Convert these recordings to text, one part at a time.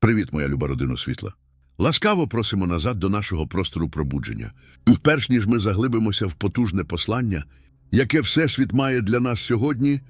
Привіт, моя люба родина світла. Ласкаво просимо назад до нашого простору пробудження. Перш ніж ми заглибимося в потужне послання, яке Всесвіт має для нас сьогодні,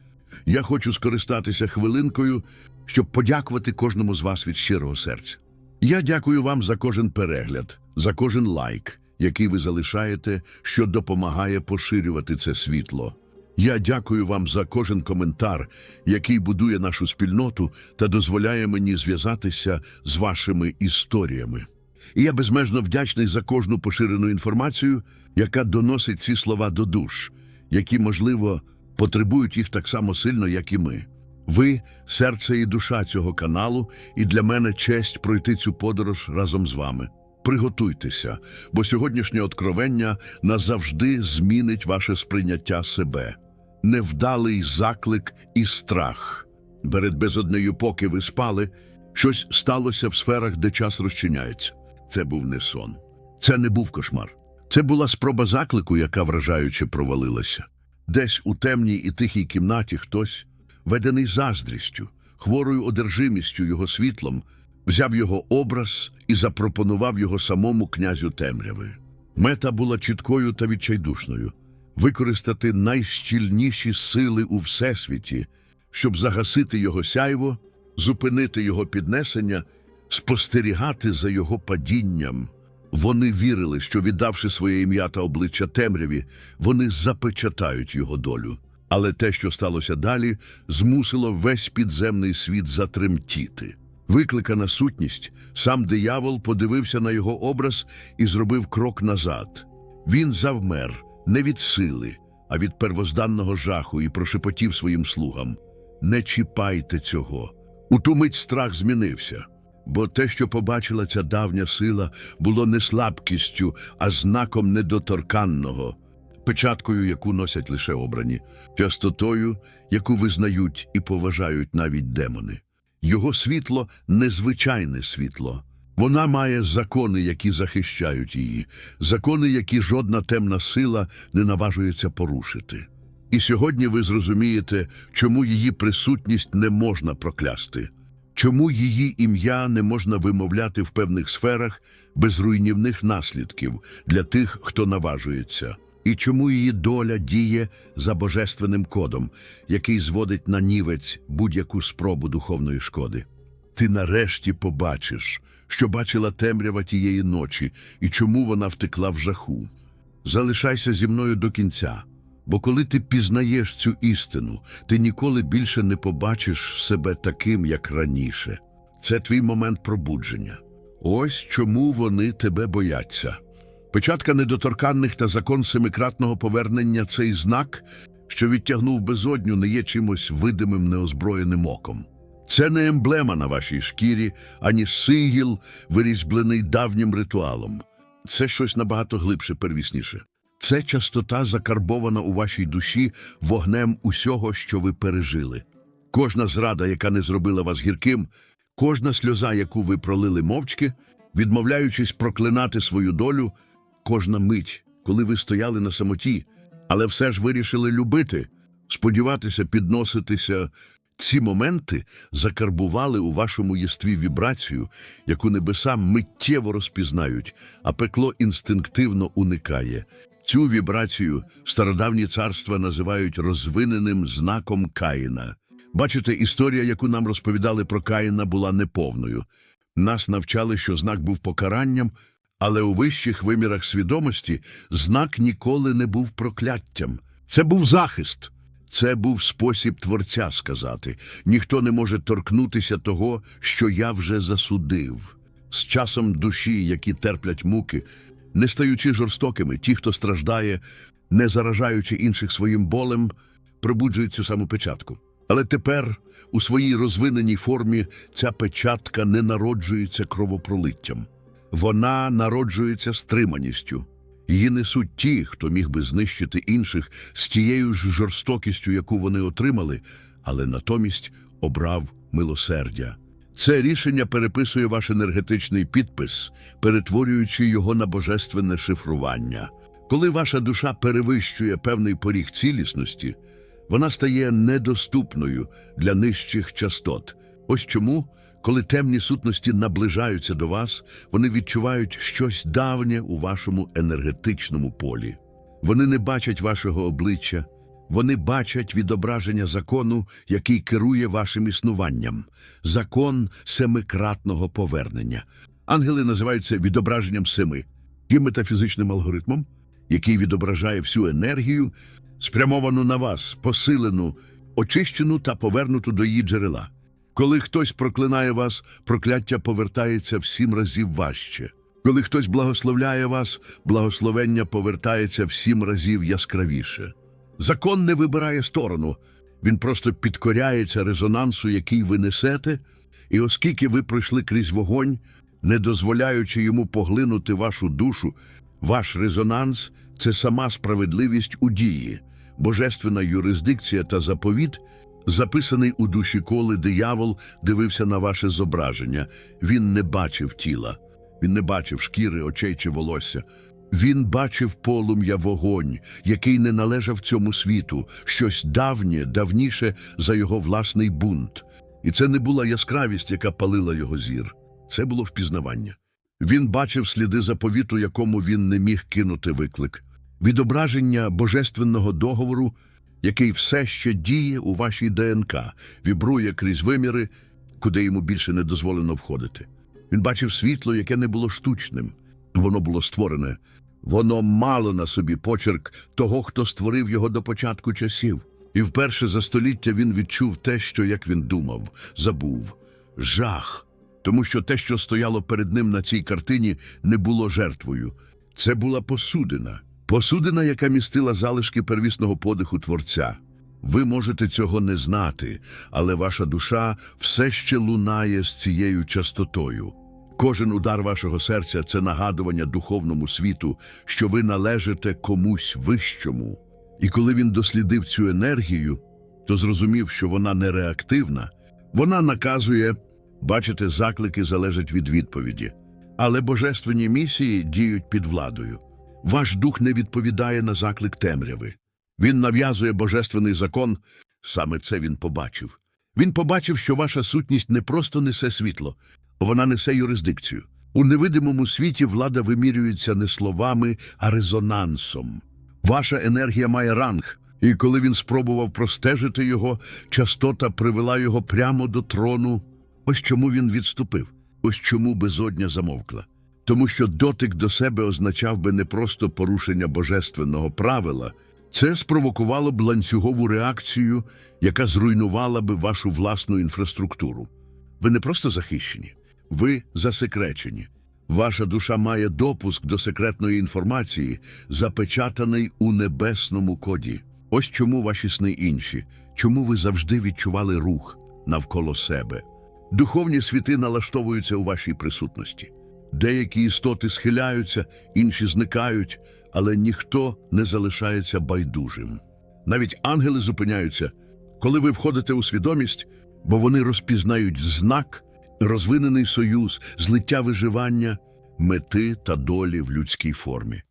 я хочу скористатися хвилинкою, щоб подякувати кожному з вас від щирого серця. Я дякую вам за кожен перегляд, за кожен лайк, який ви залишаєте, що допомагає поширювати це світло. Я дякую вам за кожен коментар, який будує нашу спільноту та дозволяє мені зв'язатися з вашими історіями. І я безмежно вдячний за кожну поширену інформацію, яка доносить ці слова до душ, які, можливо, потребують їх так само сильно, як і ми. Ви серце і душа цього каналу, і для мене честь пройти цю подорож разом з вами. Приготуйтеся, бо сьогоднішнє откровення назавжди змінить ваше сприйняття себе. Невдалий заклик і страх. Перед безоднею, поки ви спали, щось сталося в сферах, де час розчиняється. Це був не сон. Це не був кошмар. Це була спроба заклику, яка вражаюче провалилася. Десь у темній і тихій кімнаті хтось, ведений заздрістю, хворою одержимістю його світлом, взяв його образ і запропонував його самому князю темряви. Мета була чіткою та відчайдушною використати найщільніші сили у всесвіті, щоб загасити його сяйво, зупинити його піднесення, спостерігати за його падінням. Вони вірили, що, віддавши своє ім'я та обличчя темряві, вони запечатають його долю. Але те, що сталося далі, змусило весь підземний світ затремтіти. Викликана сутність, сам диявол подивився на його образ і зробив крок назад. Він завмер не від сили, а від первозданного жаху і прошепотів своїм слугам: Не чіпайте цього. У ту мить страх змінився, бо те, що побачила ця давня сила, було не слабкістю, а знаком недоторканного, печаткою, яку носять лише обрані, частотою, яку визнають і поважають навіть демони. Його світло незвичайне світло. Вона має закони, які захищають її, закони, які жодна темна сила не наважується порушити. І сьогодні ви зрозумієте, чому її присутність не можна проклясти, чому її ім'я не можна вимовляти в певних сферах без руйнівних наслідків для тих, хто наважується, і чому її доля діє за божественним кодом, який зводить на нівець будь-яку спробу духовної шкоди. Ти нарешті побачиш, що бачила темрява тієї ночі і чому вона втекла в жаху. Залишайся зі мною до кінця, бо коли ти пізнаєш цю істину, ти ніколи більше не побачиш себе таким, як раніше. Це твій момент пробудження. Ось чому вони тебе бояться. Печатка недоторканних та закон семикратного повернення цей знак, що відтягнув безодню, не є чимось видимим неозброєним оком. Це не емблема на вашій шкірі, ані сигіл, вирізблений давнім ритуалом. Це щось набагато глибше, первісніше. Це частота закарбована у вашій душі вогнем усього, що ви пережили. Кожна зрада, яка не зробила вас гірким, кожна сльоза, яку ви пролили мовчки, відмовляючись проклинати свою долю, кожна мить, коли ви стояли на самоті, але все ж вирішили любити, сподіватися, підноситися. Ці моменти закарбували у вашому єстві вібрацію, яку небеса миттєво розпізнають, а пекло інстинктивно уникає. Цю вібрацію стародавні царства називають розвиненим знаком Каїна. Бачите, історія, яку нам розповідали про Каїна, була неповною. Нас навчали, що знак був покаранням, але у вищих вимірах свідомості знак ніколи не був прокляттям. Це був захист. Це був спосіб Творця сказати ніхто не може торкнутися того, що я вже засудив. З часом душі, які терплять муки, не стаючи жорстокими, ті, хто страждає, не заражаючи інших своїм болем, пробуджують цю саму печатку. Але тепер, у своїй розвиненій формі, ця печатка не народжується кровопролиттям. Вона народжується стриманістю. Її несуть ті, хто міг би знищити інших з тією ж жорстокістю, яку вони отримали, але натомість обрав милосердя. Це рішення переписує ваш енергетичний підпис, перетворюючи його на божественне шифрування. Коли ваша душа перевищує певний поріг цілісності, вона стає недоступною для нижчих частот. Ось чому, Коли темні сутності наближаються до вас, вони відчувають щось давнє у вашому енергетичному полі. Вони не бачать вашого обличчя, вони бачать відображення закону, який керує вашим існуванням, закон семикратного повернення. Ангели називаються відображенням семи, є метафізичним алгоритмом, який відображає всю енергію, спрямовану на вас, посилену, очищену та повернуту до її джерела. Коли хтось проклинає вас, прокляття повертається в сім разів важче. Коли хтось благословляє вас, благословення повертається в сім разів яскравіше. Закон не вибирає сторону, він просто підкоряється резонансу, який ви несете, і оскільки ви пройшли крізь вогонь, не дозволяючи йому поглинути вашу душу, ваш резонанс це сама справедливість у дії, божественна юрисдикція та заповіт, записаний у душі, коли диявол дивився на ваше зображення. Він не бачив тіла, він не бачив шкіри, очей чи волосся. Він бачив полум'я вогонь, який не належав цьому світу, щось давнє, давніше за його власний бунт. І це не була яскравість, яка палила його зір. Це було впізнавання. Він бачив сліди заповіту, якому він не міг кинути виклик, відображення божественного договору, який все ще діє у вашій ДНК, вібрує крізь виміри, куди йому більше не дозволено входити. Він бачив світло, яке не було штучним. Воно було створене. Воно мало на собі почерк того, хто створив його до початку часів. І вперше за століття він відчув те, що, як він думав, забув жах. Тому що те, що стояло перед ним на цій картині, не було жертвою. Це була посудина. Посудина, яка містила залишки первісного подиху Творця. Ви можете цього не знати, але ваша душа все ще лунає з цією частотою. Кожен удар вашого серця це нагадування духовному світу, що ви належите комусь вищому. І коли він дослідив цю енергію, то зрозумів, що вона не реактивна, вона наказує, бачите, заклики залежать від відповіді. Але божественні місії діють під владою. Ваш дух не відповідає на заклик темряви. Він нав'язує божественний закон, саме це він побачив. Він побачив, що ваша сутність не просто несе світло, вона несе юрисдикцію. У невидимому світі влада вимірюється не словами, а резонансом. Ваша енергія має ранг, і коли він спробував простежити його, частота привела його прямо до трону. Ось чому він відступив, ось чому безодня замовкла. Тому що дотик до себе означав би не просто порушення божественного правила, це спровокувало б ланцюгову реакцію, яка зруйнувала би вашу власну інфраструктуру. Ви не просто захищені, ви засекречені. Ваша душа має допуск до секретної інформації, запечатаний у небесному коді. Ось чому ваші сни інші, чому ви завжди відчували рух навколо себе. Духовні світи налаштовуються у вашій присутності. Деякі істоти схиляються, інші зникають, але ніхто не залишається байдужим. Навіть ангели зупиняються, коли ви входите у свідомість, бо вони розпізнають знак, розвинений союз, злиття виживання, мети та долі в людській формі.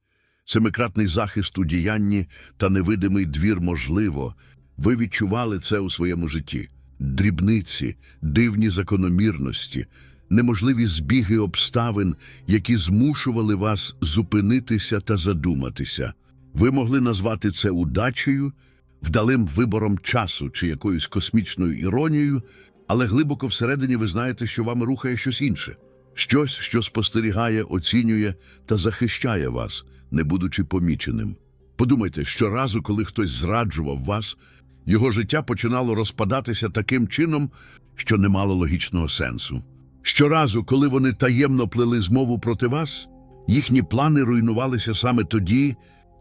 Семикратний захист у діянні та невидимий двір можливо. Ви відчували це у своєму житті. Дрібниці, дивні закономірності, неможливі збіги обставин, які змушували вас зупинитися та задуматися. Ви могли назвати це удачею, вдалим вибором часу чи якоюсь космічною іронією, але глибоко всередині ви знаєте, що вами рухає щось інше, щось, що спостерігає, оцінює та захищає вас, не будучи поміченим. Подумайте, щоразу, коли хтось зраджував вас, його життя починало розпадатися таким чином, що не мало логічного сенсу. Щоразу, коли вони таємно плели змову проти вас, їхні плани руйнувалися саме тоді,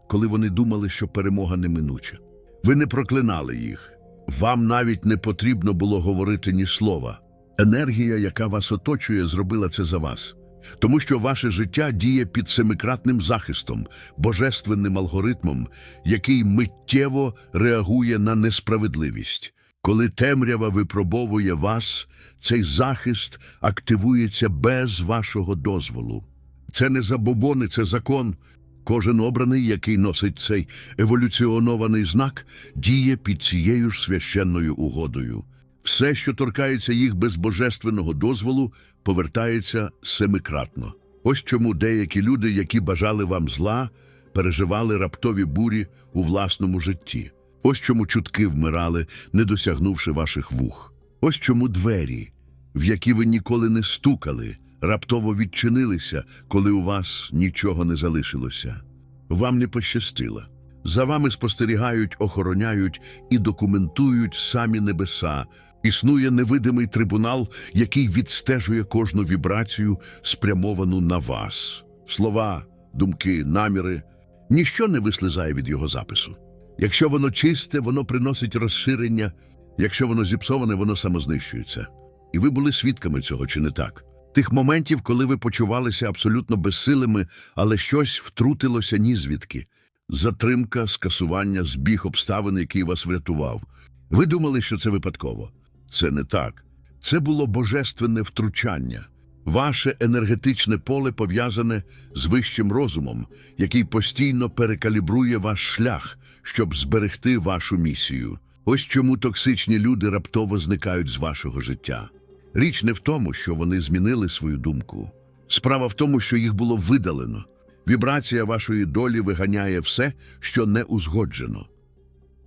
коли вони думали, що перемога неминуча. Ви не проклинали їх. Вам навіть не потрібно було говорити ні слова. Енергія, яка вас оточує, зробила це за вас. Тому що ваше життя діє під семикратним захистом, божественним алгоритмом, який миттєво реагує на несправедливість. Коли темрява випробовує вас, цей захист активується без вашого дозволу. Це не забобони, це закон. Кожен обраний, який носить цей еволюціонований знак, діє під цією ж священною угодою. Все, що торкається їх без божественного дозволу, повертається семикратно. Ось чому деякі люди, які бажали вам зла, переживали раптові бурі у власному житті. Ось чому чутки вмирали, не досягнувши ваших вух. Ось чому двері, в які ви ніколи не стукали, раптово відчинилися, коли у вас нічого не залишилося. Вам не пощастило. За вами спостерігають, охороняють і документують самі небеса. Існує невидимий трибунал, який відстежує кожну вібрацію, спрямовану на вас. Слова, думки, наміри ніщо не вислизає від його запису. Якщо воно чисте, воно приносить розширення, якщо воно зіпсоване, воно самознищується. І ви були свідками цього, чи не так? Тих моментів, коли ви почувалися абсолютно безсилими, але щось втрутилося нізвідки. Затримка, скасування, збіг обставин, який вас врятував. Ви думали, що це випадково. Це не так. Це було божественне втручання. Ваше енергетичне поле пов'язане з вищим розумом, який постійно перекалібрує ваш шлях, щоб зберегти вашу місію. Ось чому токсичні люди раптово зникають з вашого життя. Річ не в тому, що вони змінили свою думку. Справа в тому, що їх було видалено. Вібрація вашої долі виганяє все, що не узгоджено.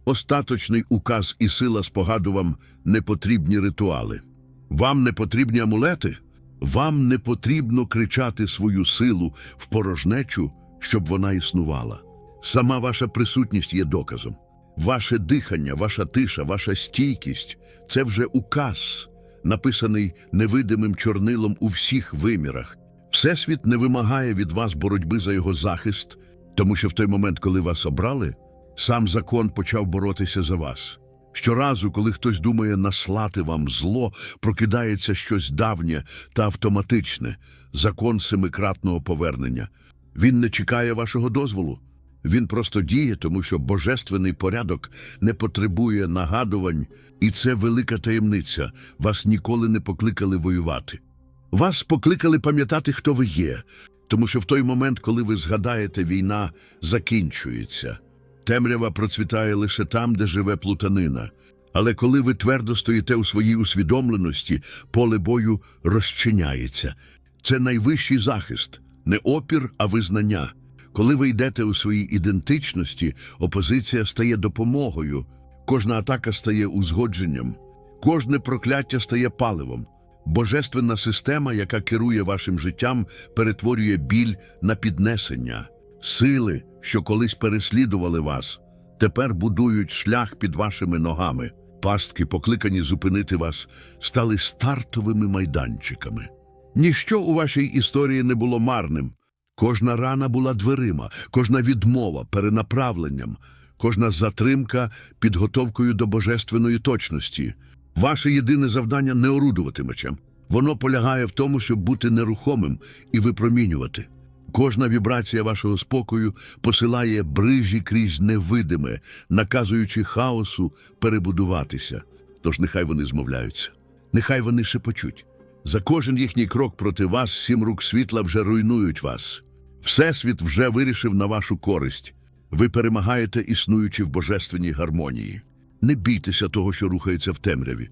Остаточний указ і сила спогаду вам не потрібні ритуали. Вам не потрібні амулети. Вам не потрібно кричати свою силу в порожнечу, щоб вона існувала. Сама ваша присутність є доказом. Ваше дихання, ваша тиша, ваша стійкість це вже указ, написаний невидимим чорнилом у всіх вимірах. Всесвіт не вимагає від вас боротьби за його захист, тому що в той момент, коли вас обрали, сам закон почав боротися за вас. Щоразу, коли хтось думає наслати вам зло, прокидається щось давнє та автоматичне закон семикратного повернення. Він не чекає вашого дозволу. Він просто діє, тому що божественний порядок не потребує нагадувань, і це велика таємниця. Вас ніколи не покликали воювати. Вас покликали пам'ятати, хто ви є, тому що в той момент, коли ви згадаєте, війна закінчується. Темрява процвітає лише там, де живе плутанина. Але коли ви твердо стоїте у своїй усвідомленості, поле бою розчиняється. Це найвищий захист, не опір, а визнання. Коли ви йдете у своїй ідентичності, опозиція стає допомогою, кожна атака стає узгодженням, кожне прокляття стає паливом. Божественна система, яка керує вашим життям, перетворює біль на піднесення. Сили, що колись переслідували вас, тепер будують шлях під вашими ногами. Пастки, покликані зупинити вас, стали стартовими майданчиками. Ніщо у вашій історії не було марним. Кожна рана була дверима, кожна відмова перенаправленням, кожна затримка підготовкою до божественної точності. Ваше єдине завдання не орудувати мечем. Воно полягає в тому, щоб бути нерухомим і випромінювати. Кожна вібрація вашого спокою посилає брижі крізь невидиме, наказуючи хаосу перебудуватися. Тож нехай вони змовляються, нехай вони шепочуть. За кожен їхній крок проти вас сім рук світла вже руйнують вас. Всесвіт вже вирішив на вашу користь. Ви перемагаєте, існуючи в божественній гармонії. Не бійтеся того, що рухається в темряві.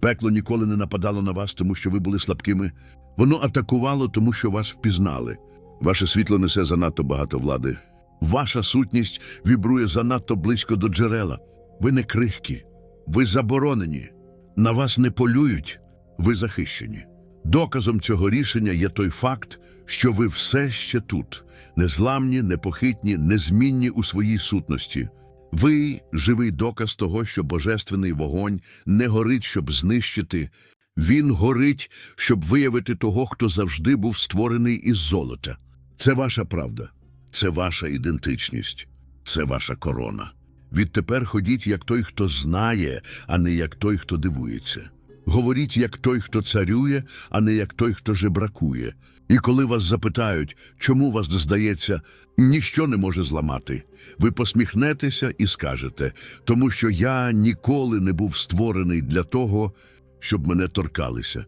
Пекло ніколи не нападало на вас, тому що ви були слабкими. Воно атакувало, тому що вас впізнали. Ваше світло несе занадто багато влади. Ваша сутність вібрує занадто близько до джерела. Ви не крихкі, ви заборонені. На вас не полюють, ви захищені. Доказом цього рішення є той факт, що ви все ще тут, незламні, непохитні, незмінні у своїй сутності. Ви живий доказ того, що божественний вогонь не горить, щоб знищити. Він горить, щоб виявити того, хто завжди був створений із золота. Це ваша правда, це ваша ідентичність, це ваша корона. Відтепер ходіть як той, хто знає, а не як той, хто дивується. Говоріть як той, хто царює, а не як той, хто жебракує. І коли вас запитають, чому вас здається, ніщо не може зламати, ви посміхнетеся і скажете, тому що я ніколи не був створений для того, щоб мене торкалися.